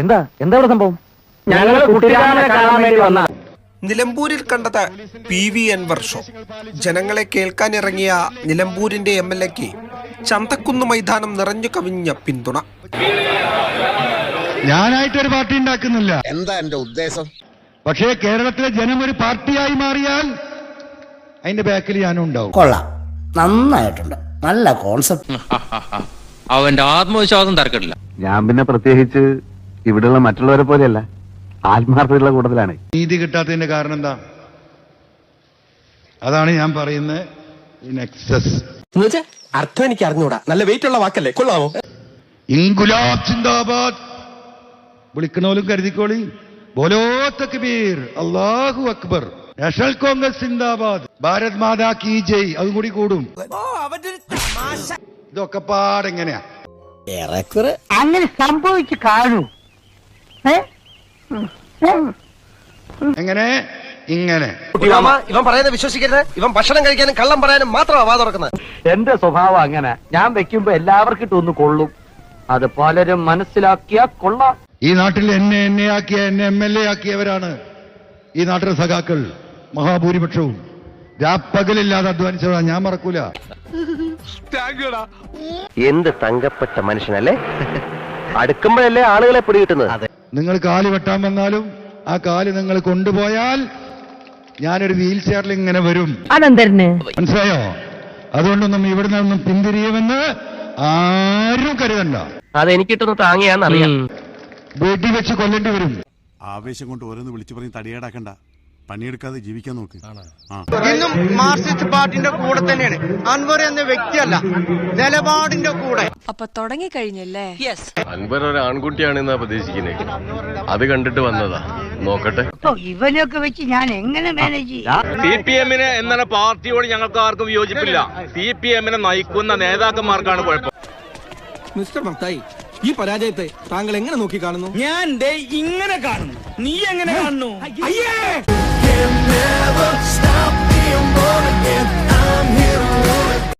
എന്താ? എന്താ ഇവിടെ സംഭവം? നിലമ്പൂരിൽ കണ്ടത് പി വി അൻവർ ഷോ ജനങ്ങളെ കേൾക്കാനിറങ്ങിയ നിലമ്പൂരിന്റെ എം എൽ എക്ക് ചന്തക്കുന്ന് മൈതാനം നിറഞ്ഞു കവിഞ്ഞ പിന്തുണ. ഞാനായിട്ടൊരു പാർട്ടി ഉണ്ടാക്കുന്നില്ല. എന്താ എന്റെ ഉദ്ദേശം? പക്ഷേ കേരളത്തിലെ ജനം ഒരു പാർട്ടിയായി മാറിയാൽ അതിന്റെ ബാക്കിൽ ഞാനും ഉണ്ടാവും. കൊള്ളാം. നന്നായിട്ടുണ്ട്. നല്ല കോൺസെപ്റ്റ് അവന്റെ ആത്മവിശ്വാസം തർക്കമില്ല. ഞാൻ പിന്നെ പ്രത്യേകിച്ച് ഇവിടെയുള്ള മറ്റുള്ളവരെ പോലെയല്ല. ആത്മാർത്ഥതയുള്ള കൂട്ടത്തിലാണ്. നീതി കിട്ടാത്തതിന്റെ കാരണം എന്താ? അതാണ് ഞാൻ പറയുന്നത് ഇൻ എക്സസ് അർത്ഥം എനിക്ക് അറിഞ്ഞൂടാ. നല്ല വെയിറ്റ് ഉള്ള വാക്കല്ലേ? കൊള്ളാമോ സിന്ദാബാദ് വിളിക്കണോലും കരുതിക്കോളി. ബോലോ തക്ബീർ അല്ലാഹു അക്ബർ. നാഷണൽ കോൺഗ്രസ് സിന്ദാബാദ് ഭാരത് മാതാ കി ജയ്. അതും കൂടി കൂടും. ഇതൊക്കെ പാടെങ്ങനെയാ? അങ്ങനെ സംഭവിച്ചു കാണൂ. എങ്ങനെ? ഇങ്ങനെ. ഇവൻ പറയുന്നത് വിശ്വസിക്കരുത്. ഇവൻ ഭക്ഷണം കഴിക്കാനും കള്ളം പറയാനും മാത്രമാണ് വാ തുറക്കുന്നത്. എന്റെ സ്വഭാവം അങ്ങനെ. ഞാൻ വെക്കുമ്പോ എല്ലാവർക്കും ഇട്ടൊന്ന് കൊള്ളും. അത് പലരും മനസ്സിലാക്കിയാ കൊള്ളാം. ഈ നാട്ടിൽ എന്നെ എന്നെ ആക്കിയ എന്നെ എം എൽ എ ആക്കിയവരാണ് ഈ നാട്ടിലെ സഖാക്കൾ മഹാഭൂരിപക്ഷവും. രാപ്പകലില്ലാതെ അധ്വാനിച്ചതാണ് ഞാൻ മറക്കൂല. എന്ത് തങ്കപ്പെട്ട മനുഷ്യനല്ലേ? അടുക്കുമ്പോഴല്ലേ ആളുകളെ പിടികിട്ടുന്നത്? നിങ്ങൾ കാൽ വെട്ടാൻ വന്നാലും ആ കാൽ നിങ്ങൾ കൊണ്ടുപോയാൽ ഞാനൊരു വീൽ ചെയറിൽ ഇങ്ങനെ വരും. മനസ്സിലായോ? അതുകൊണ്ടൊന്നും ഇവിടെ നിന്നും പിന്തിരിയുമെന്ന് ആരും കരുതണ്ട. അതെനിക്ക് താങ്ങിയാന്നറിയാം. വെച്ച് കൊല്ലേണ്ടി വരും. ആവേശം കൊണ്ട് ഓരോന്ന് വിളിച്ചു പറഞ്ഞ് തടിയേടാക്കണ്ട. പണിയെടുക്കാതെ ജീവിക്കാൻ നോക്ക്. ഇന്നും മാർക്സിസ്റ്റ് പാർട്ടിന്റെ കൂടെ തന്നെയാണ്. അൻവർ എന്ന വ്യക്തിയല്ല നിലപാടിന്റെ കൂടെ. അപ്പൊ തുടങ്ങിക്കഴിഞ്ഞല്ലേ? അൻവർ ഒരു ആൺകുട്ടിയാണെന്നാ പ്രതീക്ഷിക്കുന്നത് അത് കണ്ടിട്ട് വന്നതാ. നോക്കട്ടെ. ഇവനൊക്കെ വെച്ച് ഞാൻ എങ്ങനെ മാനേജ് ചെയ്യാം? സി പി എമ്മിന് എന്ന പാർട്ടിയോട് ഞങ്ങൾക്ക് ആർക്കും വിയോജിപ്പില്ല സി പി എമ്മിനെ നയിക്കുന്ന നേതാക്കന്മാർക്കാണ് കുഴപ്പം. മിസ്റ്റർ മത്തായി ഈ പരാജയത്തെ താങ്കൾ എങ്ങനെ നോക്കി കാണുന്നു ഞാൻ ഇങ്ങനെ കാണുന്നു. നീ എങ്ങനെ കാണുന്നു? അയ്യേ! can never